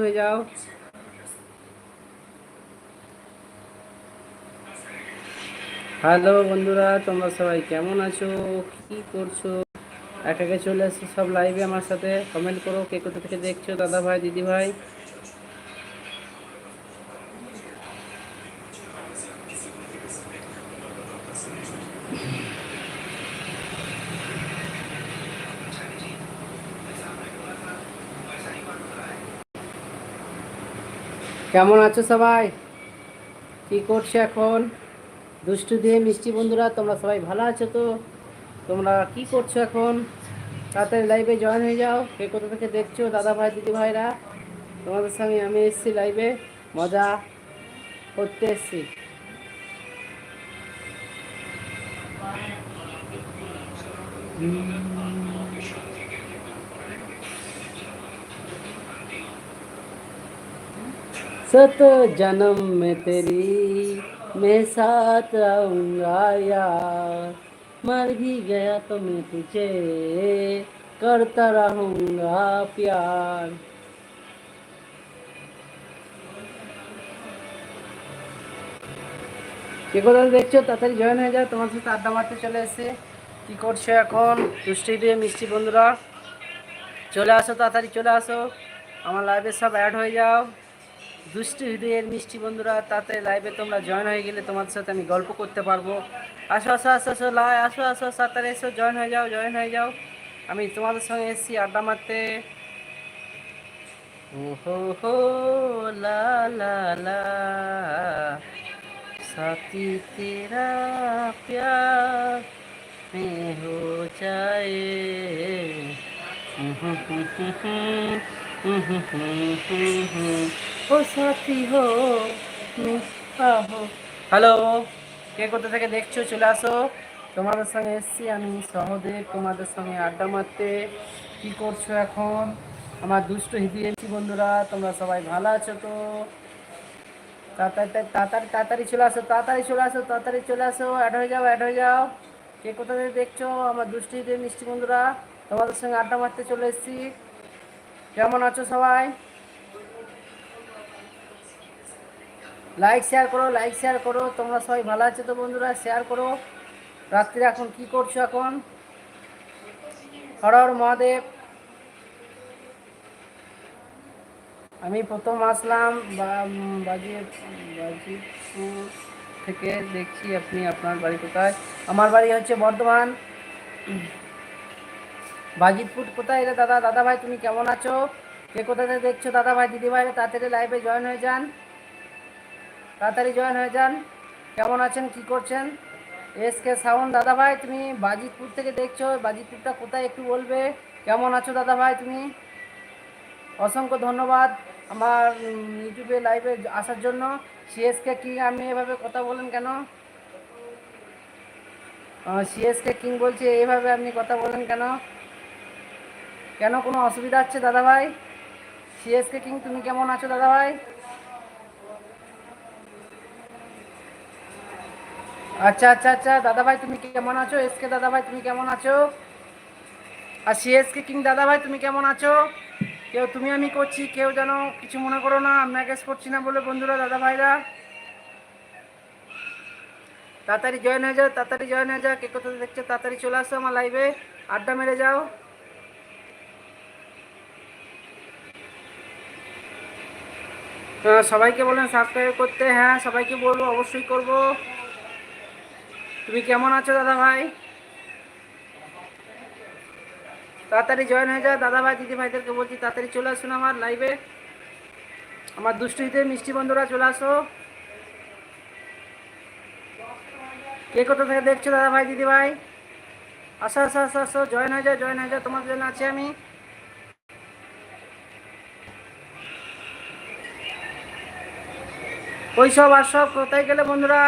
হয়ে যাও। হ্যালো বন্ধুরা, তোমরা সবাই কেমন আছো? কি করছ? একাকে চলে আসছো সব লাইভে আমার সাথে। কমেন্ট করো, কে কোথা থেকে দেখছ? দাদা ভাই দিদি ভাই কেমন আছো সবাই? কি করছ এখন? দুষ্টু দিয়ে মিষ্টি বন্ধুরা, তোমরা সবাই ভালো আছো তো? তোমরা কি করছ এখন? তাড়াতাড়ি লাইভে জয়েন হয়ে যাও। কে কোথা থেকে দেখছ? দাদা ভাই, দিদি ভাইরা? তোমাদের সঙ্গে আমি এসেছি লাইভে মজা করতে এসেছি। सत जन्म में तेरी मैं साथ आऊंगा यार मर भी गया तो मैं तुझे करता रहूंगा प्यार কে কোথাও দেখছো তাড়াতাড়ি জয়েন হয়ে যাও তোমার সাথে আড্ডা মারতে চলে এসে কি করছো এখন দুষ্টি দিয়ে মিষ্টি বন্ধুরা চলে আসো তাড়াতাড়ি চলে আসো আমার লাইভে সব অ্যাড হয়ে যাও দুষ্টু হৃদয়ের মিষ্টি বন্ধুরা, তাতে লাইভে তোমরা জয়েন হয়ে গেলে তোমাদের সাথে আমি গল্প করতে পারব। আসো আসো আসো আসো, লাই, আসো আসো, সাঁতারে এসো জয়েন হয়ে যাও জয়েন হয়ে যাও। আমি তোমাদের সঙ্গে এসেছি আড্ডা মারতে। ওহো, হো, লা লা লা। তেরা প্যার হো যায় হুম হুম হুম হুম হুম হুম হুম হুম ও সাথী হো হ্যালো, কে কোথা থেকে দেখছ? চলে আসো। তোমাদের সঙ্গে এসছি আমি সহদেব, তোমাদের সঙ্গে আড্ডা মারতে। কি করছ এখন? আমার দুষ্ট হিদিয়েছি বন্ধুরা, তোমরা সবাই ভালো আছো তো? তাড়াতাড়ি তাড়াতাড়ি তাড়াতাড়ি চলে আসো, তাড়াতাড়ি চলে আসো, তাড়াতাড়ি চলে আসো। অ্যাড হয়ে যাও অ্যাড হয়ে যাও। কে কোথা থেকে দেখছ? আমার দুষ্টিতে মিষ্টি বন্ধুরা, তোমাদের সঙ্গে আড্ডা মারতে চলে এসেছি। কেমন আছো সবাই? লাইক শেয়ার করো লাইক শেয়ার করো। তোমরা সবাই ভালো আছো তো বন্ধুরা? শেয়ার করো। রাত্রে এখন কি করছ এখন? হর মহাদেব। আমি প্রথম আসলাম। বাজিপুর থেকে দেখছি আপনি আপনার বাড়ি কোথায়। আমার বাড়ি হচ্ছে বর্ধমান। বাজিতপুর কোথায় রে দাদা? দাদা ভাই তুমি কেমন আছো? কে কোথা থেকে দেখছ? দাদা ভাই দিদি তাড়াতাড়ি লাইভে জয়েন হয়ে যান। তাড়াতাড়ি জয়েন হয়ে যান। কেমন আছেন? কি করছেন? S K sound. দাদা ভাই, তুমি বাজিতপুর থেকে দেখছ। বাজিতপুরটা কোথায় একটু বলবে? কেমন আছো দাদা ভাই তুমি? অসংখ্য ধন্যবাদ আমার ইউটিউবে লাইভে আসার জন্য। সিএসকে কিং আপনি এভাবে কথা বলেন কেন? সিএসকে কিং বলছে এইভাবে আপনি কথা বলেন কেন? কেন কোনো অসুবিধা হচ্ছে দাদা ভাই? সিএসকে কিং তুমি কেমন আছো দাদা আচ্ছা আচ্ছা আচ্ছা দাদা ভাই তুমি কেমন আছো? এসকে দাদা ভাই তুমি কেমন আছো? আর সিএসকে কিং দাদা ভাই তুমি কেমন আছো? কেউ তুমি আমি করছি, কেউ যেন কিছু মনে করো না, আমি করছি না বলে বন্ধুরা দাদা ভাইরা তাড়াতাড়ি জয়েন হয়ে যাও, তাড়াতাড়ি জয়েন হয়ে যাও, কে কোথা দেখছ, তাড়াতাড়ি চলে আসো আমার লাইভে আড্ডা মেরে যাও। সবাইকে বলেন সাবস্ক্রাইব করতে হ্যাঁ সবাইকে বলব, অবশ্যই করব। তুমি কেমন আছো দাদা ভাই তাড়াতাড়ি জয়েন হয়ে যায় দাদা ভাই দিদি ভাইদেরকে বলছি, তাড়াতাড়ি চলে আসুন আমার লাইভে আমার দুষ্টুইতে মিষ্টি বন্ধুরা চলে আসো। কে কোথা থেকে দেখছ দাদা ভাই দিদি ভাই আসো আসো আসো আসো জয়েন হয়ে যায় জয়েন হয়ে যায় তোমার জন্য আছি আমি। ওই সব, আর সব কোথায় গেলে বন্ধুরা?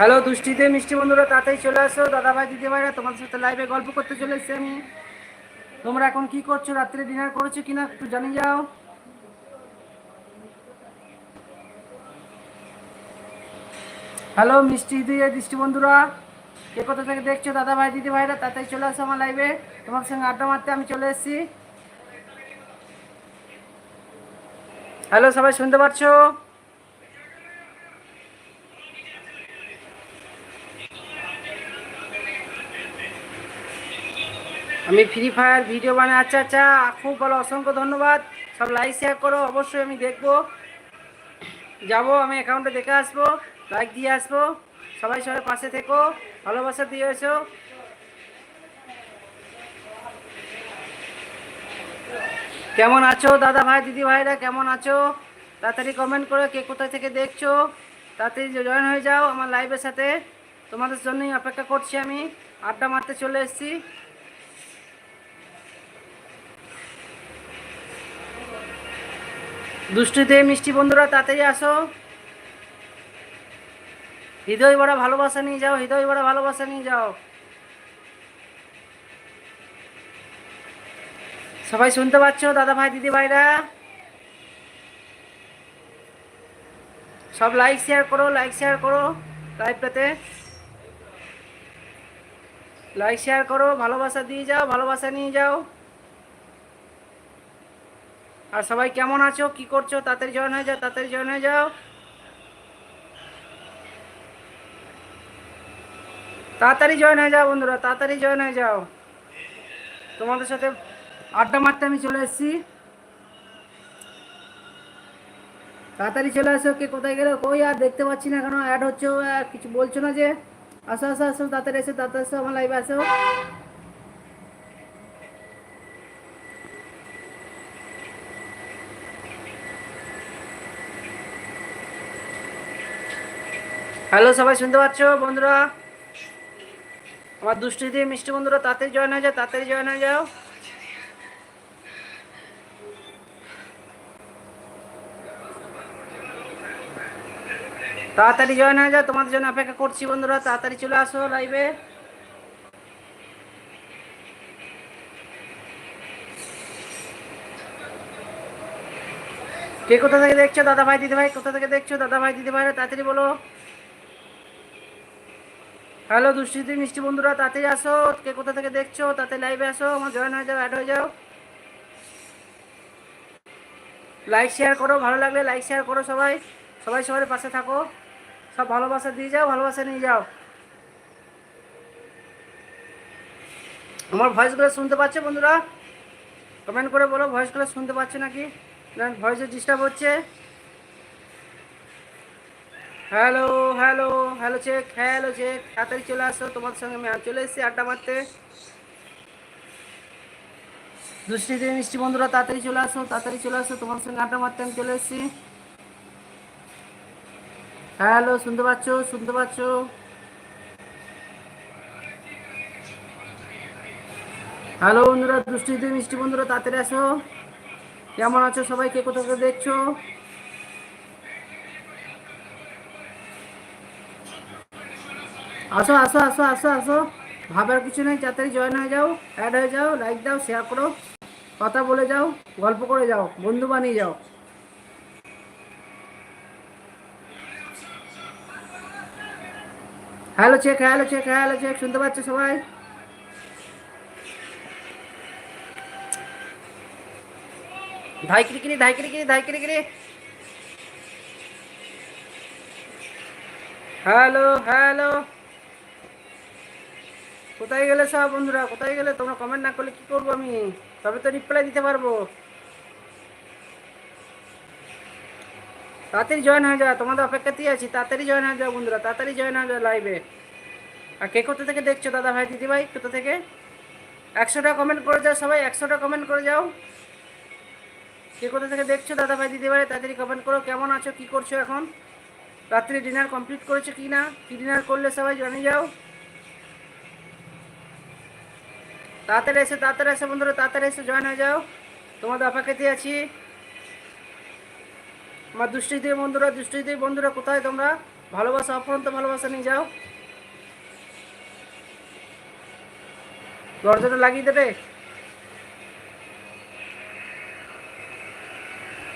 হ্যালো দুষ্টিতে মিষ্টি বন্ধুরা, তাড়াতাড়ি চলে আসো। দাদা ভাই দিদি ভাইরা তোমাদের সাথে লাইভে গল্প করতে চলে এসেছি আমি। তোমরা এখন কি করছ? রাত্রে ডিনার করেছ কিনা একটু জানিয়ে যাও। হ্যালো মিষ্টি দিয়ে দৃষ্টি বন্ধুরা, কে কোথা থেকে দেখছ? দাদা ভাই দিদি ভাইরা তাড়াতাড়ি চলে আসো আমার লাইভে তোমার সঙ্গে আড্ডা মারতে আমি চলে এসেছি। হ্যালো, সবাই শুনতে পাচ্ছ? আমি ফ্রি ফায়ার ভিডিও বানাই আচ্ছা আচ্ছা খুব ভালো, অসংখ্য ধন্যবাদ। সব লাইক শেয়ার করো, অবশ্যই আমি দেখব। যাব, আমি অ্যাকাউন্টে দেখে আসব লাইক দিয়ে আসব। সবাই সবাই পাশে থেকো, ভালোবাসা দিয়ে এসো। কেমন আছো দাদা ভাই, দিদি ভাইরা? কেমন আছো? তাড়াতাড়ি কমেন্ট করে, কে কোথায় থেকে দেখছ? তাড়াতাড়ি জয়েন হয়ে যাও আমার লাইভের সাথে। তোমাদের জন্যই অপেক্ষা করছি আমি। আড্ডা মারতে চলে এসেছি। দুষ্টুতে মিষ্টি বন্ধুরা তাড়াতাড়ি আসো। হৃদয় বড় ভালোবাসা নিয়ে যাও, হৃদয় বড় ভালোবাসা নিয়ে যাও। সবাই শুনতে পাচ্ছ দাদা ভাই দিদি ভাইরা সব লাইক শেয়ার করো লাইক শেয়ার করো লাইভটাতে লাইক শেয়ার করো, ভালোবাসা দিয়ে যাও, ভালোবাসা নিয়ে যাও। আর সবাই কেমন আছো? কি করছ? তাড়াতাড়ি জয়েন হয়ে যাও, তাড়াতাড়ি জয়েন হয়ে যাও। তাড়াতাড়ি জয়েন হয়ে যাও বন্ধুরা, তাড়াতাড়ি জয়েন হয়ে যাও। তোমাদের সাথে আড্ডা মারতে আমি চলে এসেছি। তাড়াতাড়ি চলে আসো কে কোথায় গেলে? কই আর দেখতে পাচ্ছি না কেন? অ্যাড হচ্ছে, কিছু বলছো না যে? আসো আসো আসো, তাড়াতাড়ি এসো তাড়াতাড়ি এসো, আমার লাইভে আসো। হ্যালো, সবাই শুনতে পাচ্ছ বন্ধুরা? আমার দুষ্টি দিয়ে মিষ্টি বন্ধুরা, তাড়াতাড়ি জয়েন হয়ে যাও, তাড়াতাড়ি জয়েন হয়ে যাও। তাড়াতাড়ি জয়েন হয়ে যাও, তোমাদের জন্য অপেক্ষা করছি বন্ধুরা, তাড়াতাড়ি চলে আসো লাইভে কে কোথা থেকে দেখছ? দাদা ভাই দিদি ভাই কোথা থেকে দেখছ? দাদা ভাই দিদি ভাইরা তাড়াতাড়ি বলো। হ্যালো দুষ্টিতে মিষ্টি বন্ধুরা তাড়াতাড়ি আসো। কে কোথা থেকে দেখছ? তাতে লাইভে আসো, আমার জয়েন হয়ে যাও অ্যাড হয়ে যাও। লাইক শেয়ার করো, ভালো লাগলে লাইক শেয়ার করো সবাই। সবাই সবার পাশে থাকো। সব ভালোবাসা দিয়ে যাও, ভালোবাসা নিয়ে যাও। আমার ভয়েসগুলো শুনতে পাচ্ছ বন্ধুরা? কমেন্ট করে বলো ভয়েসগুলো শুনতে পাচ্ছ নাকি? ভয়েসে ডিস্টার্ব হচ্ছে। Hello hello hello check hello check তাড়াতাড়ি চলে আসো তোমার সঙ্গে আমি চলে এসেছি আড্ডা মারতে। দুষ্টিতে মিষ্টি বন্ধুরা, তাড়াতাড়ি চলে আসো, তাড়াতাড়ি চলে আসো তোমার সঙ্গে আড্ডা মারতে আমি চলে এসেছি। হ্যালো, শুনতে পাচ্ছ শুনতে পাচ্ছ? হ্যালো বন্ধুরা দুষ্টিতে মিষ্টি বন্ধুরা, তাড়াতাড়ি আসো। কেমন আছো সবাই কে কোথা দেখছ? আসো আসো আসো আসো আসো। ভাবার কিছু নেই, তাড়াতাড়ি জয়েন হয়ে যাও অ্যাড হয়ে যাও লাইক দাও শেয়ার করো, কথা বলে যাও, গল্প করে যাও, বন্ধু বানিয়ে যাও। Hello check hello check hello check শুনতে পাচ্ছ সবাই? ধাই কিরি কিরি, ধাই কিরি কিরি, ধাই কিরি কিরি। হ্যালো হ্যালো কোথায় গেলে সব বন্ধুরা, কোথায় গেলে তোমরা কমেন্ট না করলে কি করব আমি? তবে তো রিপ্লাই দিতে পারব। তাড়াতাড়ি জয়েন হয়ে যাও, তোমাদের অপেক্ষাতেই আছি। তাড়াতাড়ি জয়েন হয়ে যাও বন্ধুরা, তাড়াতাড়ি জয়েন হয়ে যাও লাইভে আর কে কোথা থেকে দেখছ? দাদা ভাই, দিদি ভাই, কোথা থেকে? একশোটা কমেন্ট করে যাও সবাই, একশোটা কমেন্ট করে যাও। কে কোথা থেকে দেখছ? দাদা ভাই, দিদি ভাই, তাড়াতাড়ি কমেন্ট করো, কেমন আছো, কি করছ এখন? রাত্রি ডিনার কমপ্লিট করেছ কি না? কি ডিনার করলে সবাই জানিয়ে যাও। তাড়াতাড়ি এসে তাড়াতাড়ি এসে বন্ধুরা, তাড়াতাড়ি এসে, জয়েন হয়ে যাও। তোমাদের অপেক্ষাতে আছি। আমার দুষ্টিতে বন্ধুরা দুষ্টিতে বন্ধুরা, কোথায় তোমরা? ভালোবাসা অপরন্ত ভালোবাসা নিয়ে যাও। দরজাটা লাগিয়ে দেবে?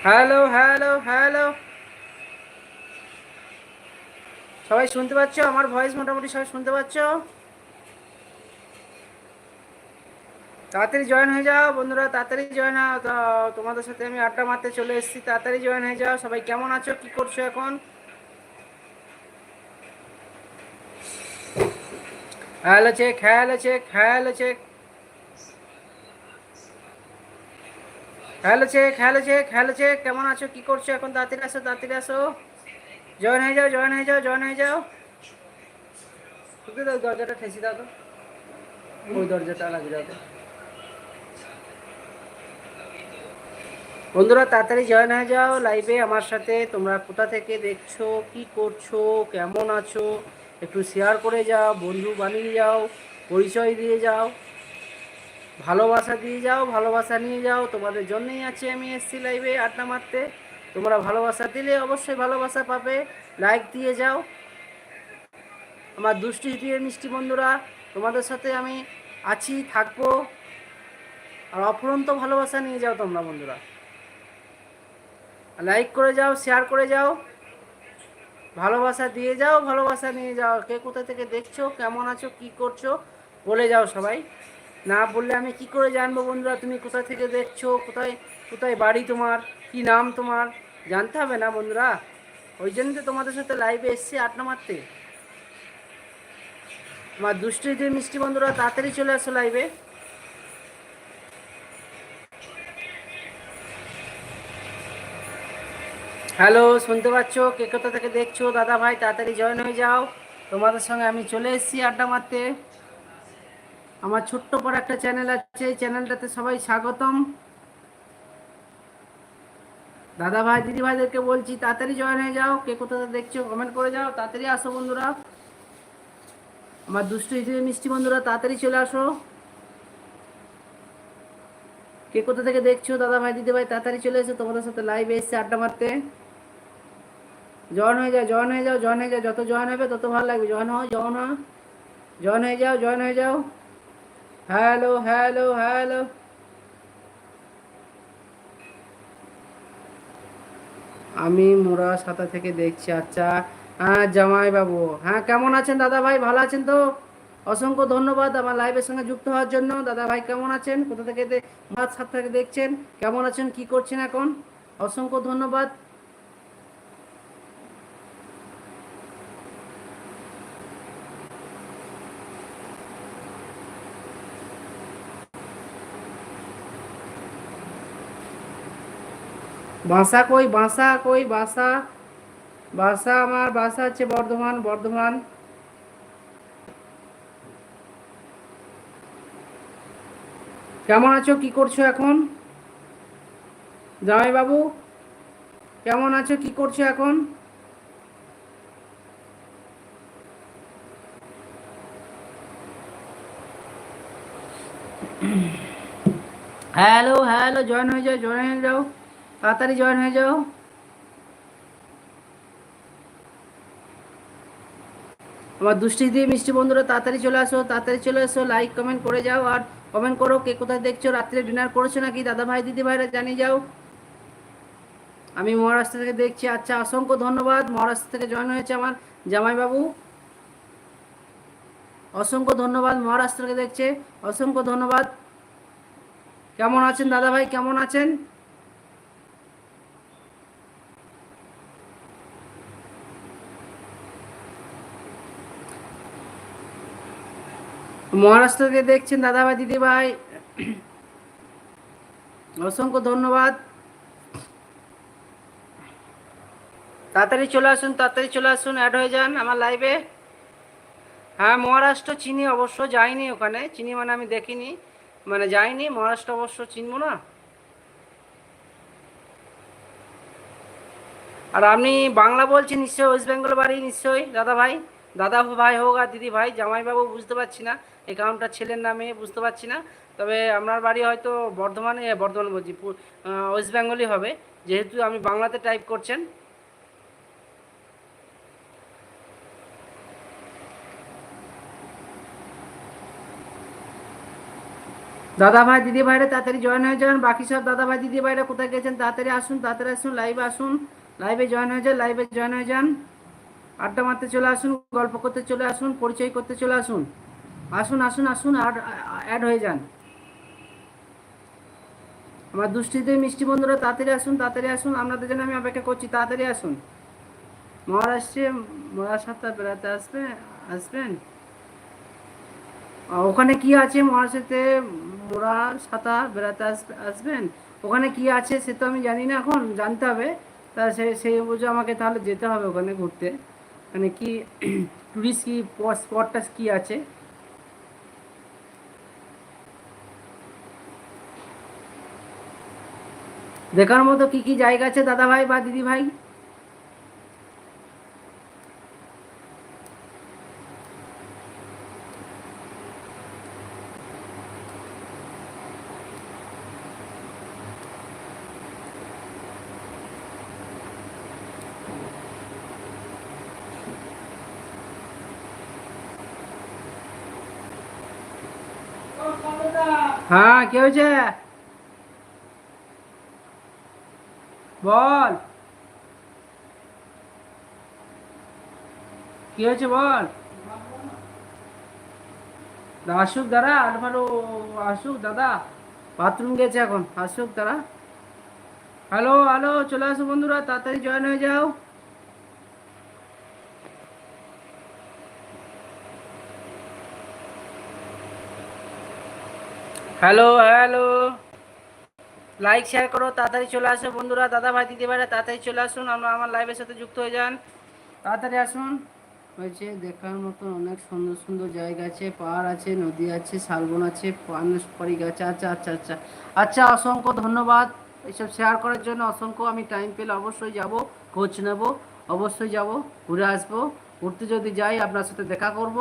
Hello hello hello. সবাই শুনতে পাচ্ছ? আমার ভয়েস মোটামুটি সবাই শুনতে পাচ্ছ? তাড়াতাড়ি জয়েন হয়ে যাও বন্ধুরা, তাড়াতাড়ি জয়েন তোমাদের সাথে আমি আড্ডা মারতে চলে এসেছি, তাড়াতাড়ি জয়েন হয়ে যাও। সবাই কেমন আছো, কি করছ এখন? Hello check hello check hello check hello check hello check hello check কেমন আছো, কি করছ এখন? তাড়াতাড়ি আসো তাড়াতাড়ি আসো। জয়েন হয়ে যাও জয়েন হয়ে যাও জয়েন হয়ে যাও। দাও, দরজাটা ঠেসি দাও তো। ওই দরজাটা লাগিয়ে দাও তো। বন্ধুরা, তাড়াতাড়ি জয়েন হয়ে যাও লাইভে আমার সাথে তোমরা কোথা থেকে দেখছ, কি করছ, কেমন আছো, একটু শেয়ার করে যাও, বন্ধু বানিয়ে যাও, পরিচয় দিয়ে যাও, ভালোবাসা দিয়ে যাও, ভালোবাসা নিয়ে যাও। তোমাদের জন্যই আছে আমি এসছি লাইভে আড্ডা মারতে। তোমরা ভালোবাসা দিলে অবশ্যই ভালোবাসা পাবে। লাইক দিয়ে যাও। আমার দুষ্টি দিয়ে মিষ্টি বন্ধুরা, তোমাদের সাথে আমি আছি, থাকব। আর অফুরন্ত ভালোবাসা নিয়ে যাও তোমরা বন্ধুরা। লাইক করে যাও শেয়ার করে যাও। ভালোবাসা দিয়ে যাও, ভালোবাসা নিয়ে যাও। কে কোথা থেকে দেখছ, কেমন আছো, কি করছ, বলে যাও সবাই। না বললে আমি কি করে জানব বন্ধুরা, তুমি কোথা থেকে দেখছ, কোথায় কোথায় বাড়ি তোমার, কি নাম তোমার? জানতে হবে না বন্ধুরা। ওই জন্য তো তোমাদের সাথে লাইভে এসছি আড্ডা মারতে আমার দুষ্টিদের মিষ্টি বন্ধুরা, তাড়াতাড়ি চলে আসো লাইভে হ্যালো, শুনতে পাচ্ছ? কে কোথা থেকে দেখছ? দাদা ভাই, তাড়াতাড়ি জয়েন হয়ে যাও। তোমাদের সঙ্গে আমি চলে এসেছি আড্ডা মারতে। আমার ছোট্ট পর একটা চ্যানেল আছে চ্যানেলটাতে সবাই স্বাগতম। দাদা ভাই, দিদি ভাইদেরকে বলছি, তাড়াতাড়ি জয়েন হয়ে যাও। কে কোথা দেখছ কমেন্ট করে যাও। তাড়াতাড়ি আসো বন্ধুরা। আমার দুষ্ট হিসেবে মিষ্টি বন্ধুরা, তাড়াতাড়ি চলে আসো। কে কোথা থেকে দেখছ, দাদা ভাই, দিদি ভাই, তাড়াতাড়ি চলে এসো। তোমাদের সাথে লাইভ এসছে আড্ডা মারতে। জয়েন হয়ে যাও, জয়েন হয়ে যাও, জয়েন হয়ে যাও, যত জয়েন হবে তত ভালো লাগবে। জয়েন হও জয়েন হও। জয়েন হয়ে যাও, জয়েন হয়ে যাও। Hello hello hello. আমি মোরা সাথা থেকে দেখছি আচ্ছা। হ্যাঁ জামাই বাবু হ্যাঁ কেমন আছেন দাদা ভাই ভালো আছেন তো? অসংখ্য ধন্যবাদ আমার লাইভের সঙ্গে যুক্ত হওয়ার জন্য। দাদা ভাই কেমন আছেন? কোথা থেকে মাছ সাথে থেকে দেখছেন। কেমন আছেন? কি করছেন এখন? অসংখ্য ধন্যবাদ। বাসা কই বাসা কই, বাসা? বাসা আমার, বাসা হচ্ছে বর্ধমান বর্ধমান। কেমন আছো? কি করছ এখন? জামাই বাবু কেমন আছো? কি করছ এখন? হ্যালো হ্যালো, জয়েন হয়ে যাও, জয়েন হয়ে যাও। তাড়াতাড়ি জয়েন হয়ে যাও। আমার দুষ্টি দিয়ে মিষ্টি বন্ধুরা, তাড়াতাড়ি চলে আসো, তাড়াতাড়ি চলে আসো। লাইক কমেন্ট করে যাও আর কমেন্ট করো কে কোথায় দেখছ, রাত্রে ডিনার করেছ নাকি? দাদা ভাই দিদি ভাইরা জানিয়ে যাও। আমি মহারাষ্ট্র থেকে দেখছি। আচ্ছা অসংখ্য ধন্যবাদ। মহারাষ্ট্র থেকে জয়েন হয়েছে আমার জামাইবাবু। অসংখ্য ধন্যবাদ। মহারাষ্ট্র থেকে দেখছে। অসংখ্য ধন্যবাদ। কেমন আছেন দাদা ভাই কেমন আছেন? মহারাষ্ট্র থেকে দেখছেন দাদা ভাই দিদি ভাই অসংখ্য ধন্যবাদ। তাড়াতাড়ি চলে আসুন, তাড়াতাড়ি চলে আসুন অ্যাড হয়ে যান আমার লাইভে হ্যাঁ মহারাষ্ট্র চিনি অবশ্য যাইনি ওখানে। চিনি মানে আমি দেখিনি। মানে যাইনি মহারাষ্ট্র অবশ্য চিনবো না। আর আপনি বাংলা বলছেন নিশ্চয়ই ওয়েস্ট বেঙ্গল বাড়ি, নিশ্চয়ই দাদা ভাই দাদা ভাই হোক আর দিদি ভাই, জামাইবাবু বুঝতে পারছি না, এই অ্যাকাউন্টটা ছেলের নামে বুঝতে পারছি না। তবে আপনার বাড়ি হয়তো বর্ধমানে বর্ধমান বলছি ওয়েস্ট বেঙ্গলই হবে। যেহেতু আমি বাংলাতে টাইপ করছেন। দাদা ভাই, দিদি ভাইরা তাড়াতাড়ি জয়েন হয়ে যান। বাকি সব দাদা ভাই, দিদি ভাইরা কোথায় গেছেন? তাড়াতাড়ি আসুন তাড়াতাড়ি আসুন, লাইভে আসুন। লাইভে জয়েন হয়ে যান, লাইভে জয়েন হয়ে যান। আড্ডা মারতে চলে আসুন, গল্প করতে চলে আসুন, পরিচয় করতে চলে আসুন। আসুন আসুন আসুন, আর অ্যাড হয়ে যান। আমার দুষ্টিতে মিষ্টি বন্ধুরা, তাড়াতাড়ি আসুন তাড়াতাড়ি আসুন। আপনাদের জন্য আমি অপেক্ষা করছি, তাড়াতাড়ি আসুন। মহারাষ্ট্রে মহারাষ্ট্রে বেড়াতে আসবে, আসবেন? ওখানে কি আছে মহারাষ্ট্রেতে? মোরা সাতা বেড়াতে আসবে, আসবেন? ওখানে কি আছে সে তো আমি জানি না এখন, জানতে হবে। তা সে সেই বুঝে আমাকে তাহলে যেতে হবে ওখানে ঘুরতে। মানে কি টুরিস্ট কি স্পটটা কি আছে? দেখার মতো কি কি জায়গা আছে দাদা ভাই বা দিদি ভাই হ্যাঁ কি হয়েছে? বল। কি হয়েছে বল? আসুক দাদা আর ভালো আসুক দাদা। বাথরুম গেছে এখন, আসুক দাদা। হ্যালো হ্যালো, চলে আসো বন্ধুরা, তাড়াতাড়ি জয়েন হয়ে যাও। হ্যালো হ্যালো লাইক শেয়ার করো, তাড়াতাড়ি চলে আসো বন্ধুরা, দাদা ভাই, দিদি ভাইরা, তাড়াতাড়ি চলে আসুন, আমরা আমার লাইভের সাথে যুক্ত হয়ে যান। তাড়াতাড়ি আসুন। হয়েছে, দেখার মতন অনেক সুন্দর সুন্দর জায়গা আছে, পাহাড় আছে, নদী আছে, শালবন আছে পান সুপারি গাছ আচ্ছা আচ্ছা আচ্ছা আচ্ছা অসংখ্য ধন্যবাদ। এসব শেয়ার করার জন্য অসংখ্য আমি টাইম পেলে অবশ্যই যাব, খোঁজ নেব, অবশ্যই যাব, ঘুরে আসব। ঘুরতে যদি যাই, আপনার সাথে দেখা করব।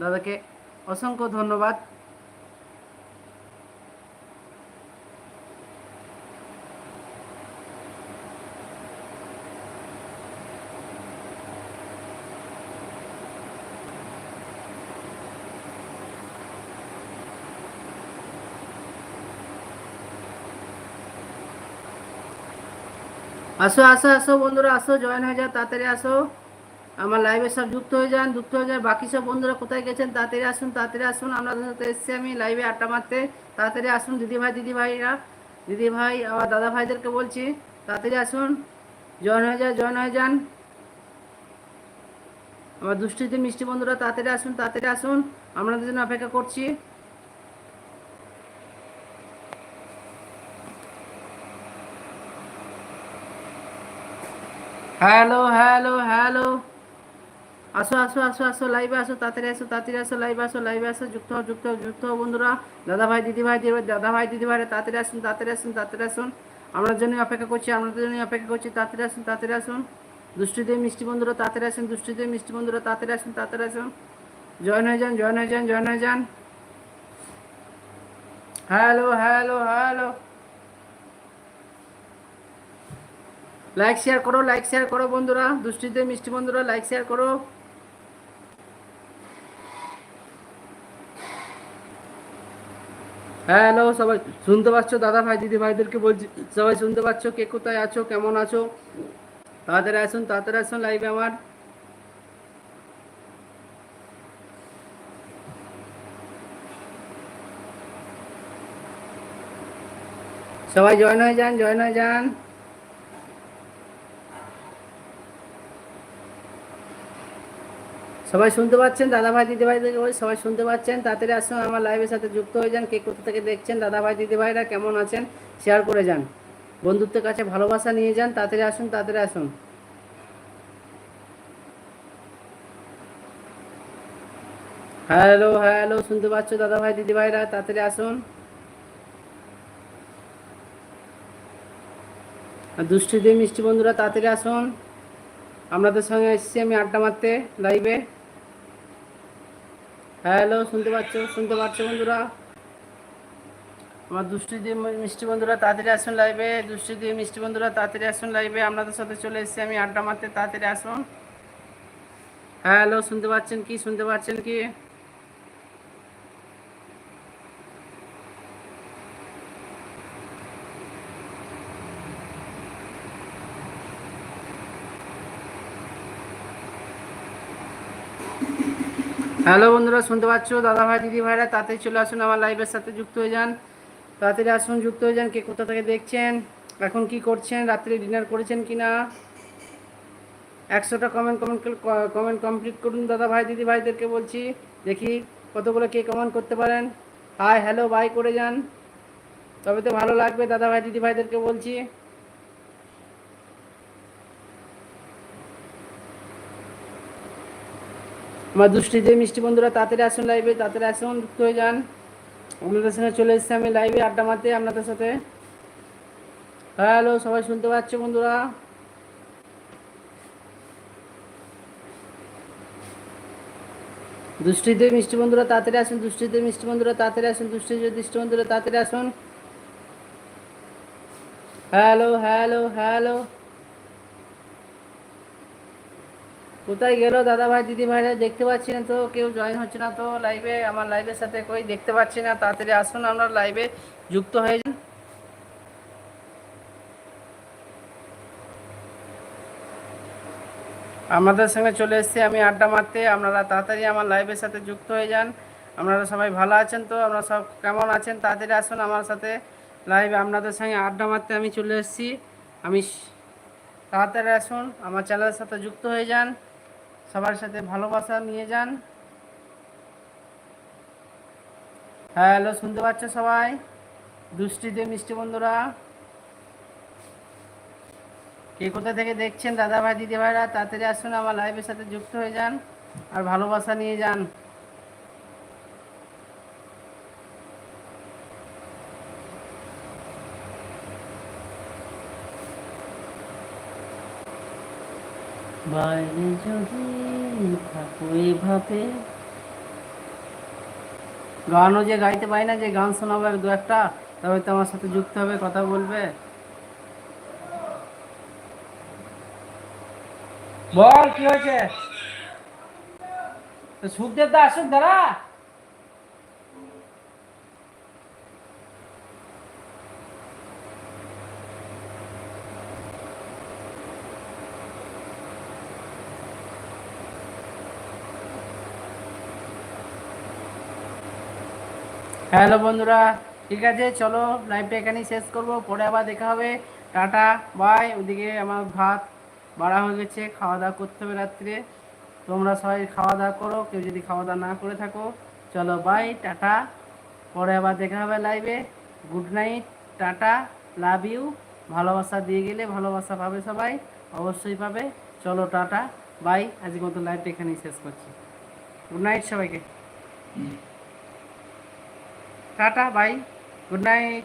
দাদাকে অসংখ্য ধন্যবাদ। আসো আসো আসো বন্ধুরা, আসো, জয়েন হয়ে যাও, তাড়াতাড়ি আসো। আমার লাইভে সব যুক্ত হয়ে যান, যুক্ত হয়ে যান। বাকি সব বন্ধুরা কোথায় গেছেন? তাড়াতাড়ি আসুন তাড়াতাড়ি আসুন। আমরা এসছি আমি লাইভে আড্ডা মারতে। তাড়াতাড়ি আসুন দিদি ভাই দিদি ভাইরা দিদি ভাইদেরকে বলছি, তাড়াতাড়ি আসুন। জয়েন হয়ে যান জয়েন হয়ে যান। আমার দুষ্টিতে মিষ্টি বন্ধুরা, তাড়াতাড়ি আসুন তাড়াতাড়ি আসুন। আপনাদের জন্য অপেক্ষা করছি। হ্যালো হ্যালো হ্যালো আসো আসো আসো আসো লাইভে আসো, তাড়াতাড়ি আসো তাড়াতাড়ি আসো লাইভে আসো লাইভে আসো, যুক্ত হও যুক্ত হও যুক্ত হও, বন্ধুরা। দাদা ভাই দিদি ভাই দিদি ভাই দিদি ভাই তাড়াতাড়ি আসুন তাড়াতাড়ি আসুন তাড়াতাড়ি আসুন। আপনার জন্য অপেক্ষা করছি আপনাদের জন্য অপেক্ষা করছি, তাড়াতাড়ি আসুন তাড়াতাড়ি আসুন। দুষ্টি দিয়ে মিষ্টি বন্ধুরা, তাড়াতাড়ি আসুন, দুষ্টি দিয়ে মিষ্টি বন্ধুরা, তাড়াতাড়ি আসুন তাড়াতাড়ি আসুন। জয়েন হয়ে যান জয়েন হয়ে যান জয়েন হয়ে যান hello hello hello like share করো লাইক শেয়ার করো বন্ধুরা। দুষ্টিতে মিষ্টি বন্ধুরা লাইক শেয়ার করো। হ্যালো সবাই শুনতে পাচ্ছ? দাদা ভাই, দিদি ভাইদেরকে বলছি, সবাই শুনতে পাচ্ছ? কে কোথায় আছো? কেমন আছো? তাড়াতাড়ি আসুন তাড়াতাড়ি আসুন লাইভে আমার। সবাই জয়েন হয়ে যান জয়েন হয়ে যান। সবাই শুনতে পাচ্ছেন? দাদা ভাই দিদি ভাইদেরকে বলি, সবাই শুনতে পাচ্ছেন? তাড়াতাড়ি আসুন, আমার লাইভের সাথে যুক্ত হয়ে যান। কে কোথা থেকে দেখছেন? দাদা ভাই দিদি ভাইরা কেমন আছেন? শেয়ার করে যান। বন্ধুত্বের কাছে ভালোবাসা নিয়ে যান। তাড়াতাড়ি আসুন তাড়াতাড়ি আসুন। হ্যালো হ্যালো শুনতে পাচ্ছ দাদা ভাই দিদি ভাইরা তাড়াতাড়ি আসুন। আর দুষ্টু মিষ্টি বন্ধুরা, তাড়াতাড়ি আসুন। আপনাদের সঙ্গে এসেছি আমি আড্ডা মারতে লাইভে হ্যালো, শুনতে পাচ্ছ? শুনতে পাচ্ছ বন্ধুরা? আমার দুষ্টি দিয়ে মিষ্টি বন্ধুরা, তাড়াতাড়ি আসুন লাইভে দুষ্টি দিয়ে মিষ্টি বন্ধুরা, তাড়াতাড়ি আসুন লাইভে আপনাদের সাথে চলে এসেছি, আমি আড্ডা মারতে, তাড়াতাড়ি আসুন। হ্যালো, শুনতে পাচ্ছেন কি? শুনতে পাচ্ছেন কি? হ্যালো বন্ধুরা, শুনতে পাচ্ছ? দাদা ভাই দিদি ভাইরা তাড়াতাড়ি চলে আসুন, আমার লাইভের সাথে যুক্ত হয়ে যান। তাড়াতাড়ি আসুন, যুক্ত হয়ে যান, কে কোথা থেকে দেখছেন? এখন কি করছেন? রাত্রে ডিনার করেছেন কি না একশোটা কমেন্ট কমেন্ট কমেন্ট কমপ্লিট করুন দাদা ভাই দিদি ভাইদেরকে বলছি। দেখি কতগুলো কে কমেন্ট করতে পারেন। হাই হ্যালো বাই করে যান। তবে তো ভালো লাগবে দাদা ভাই দিদি ভাইদেরকে বলছি। আমার দুষ্টিতে মিষ্টি বন্ধুরা, তাড়াতাড়ি আসুন লাইভে তাড়াতাড়ি আসুন, যুক্ত হয়ে যান। আপনাদের সঙ্গে চলে এসেছি আমি লাইভে আড্ডা মারতে, আপনাদের সাথে। হ্যালো সবাই শুনতে পাচ্ছ বন্ধুরা? দুষ্টিতে মিষ্টি বন্ধুরা, তাড়াতাড়ি আসুন দুষ্টিতে মিষ্টি বন্ধুরা, তাড়াতাড়ি আসুন দুষ্টিতে মিষ্টি বন্ধুরা, তাড়াতাড়ি আসুন। হ্যালো হ্যালো হ্যালো কোথায় গেল দাদা ভাই দিদি দেখতে পাচ্ছি না তো, কেউ জয়েন হচ্ছে না তো লাইভে আমার লাইভের সাথে কই দেখতে পাচ্ছি না। তাড়াতাড়ি আসুন, আমরা লাইভে যুক্ত হয়ে যান আমাদের সঙ্গে চলে এসেছি, আমি আড্ডা মারতে। আপনারা তাড়াতাড়ি আমার লাইভের সাথে যুক্ত হয়ে যান। আপনারা সবাই ভালো আছেন তো? আপনারা সব কেমন আছেন? তাড়াতাড়ি আসুন আমার সাথে লাইভে আপনাদের সঙ্গে আড্ডা মারতে আমি চলে এসেছি। আমি তাড়াতাড়ি আসুন, আমার চ্যানেলের সাথে যুক্ত হয়ে যান। সবার সাথে ভালোবাসা নিয়ে যান। হ্যালো, শুনতে পাচ্ছ সবাই? দুষ্টিতে মিষ্টি বন্ধুরা। কে কোথা থেকে দেখছেন? দাদা ভাই, দিদি ভাইরা, তাড়াতাড়ি আসুন, আমার লাইভের সাথে যুক্ত হয়ে যান আর ভালোবাসা নিয়ে যান। বাইরে যদি থাকো এভাবে গানও যে গাইতে পারি না, যে গান শোনাবে দু একটা, তবে তো আমার সাথে যুক্ত হবে, কথা বলবে। বল, কি হয়েছে? সুখদেব দা আসুন দাঁড়া। হ্যালো বন্ধুরা, ঠিক আছে, চলো লাইভটা এখানেই শেষ করব, পরে আবার দেখা হবে, টাটা বাই ওদিকে আমার ভাত বাড়া হয়ে গেছে খাওয়া দাওয়া করতে হবে রাত্রে, তোমরা সবাই খাওয়া দাওয়া করো, কেউ যদি খাওয়া দাওয়া না করে থাকো, চলো বাই টাটা, পরে আবার দেখা হবে লাইভে good night tata love you ভালোবাসা দিয়ে গেলে ভালোবাসা পাবে সবাই, অবশ্যই পাবে, চলো টাটা বাই আজকের মতো লাইভটা এখানেই শেষ করছি গুড নাইট সবাইকে। Tata bye good night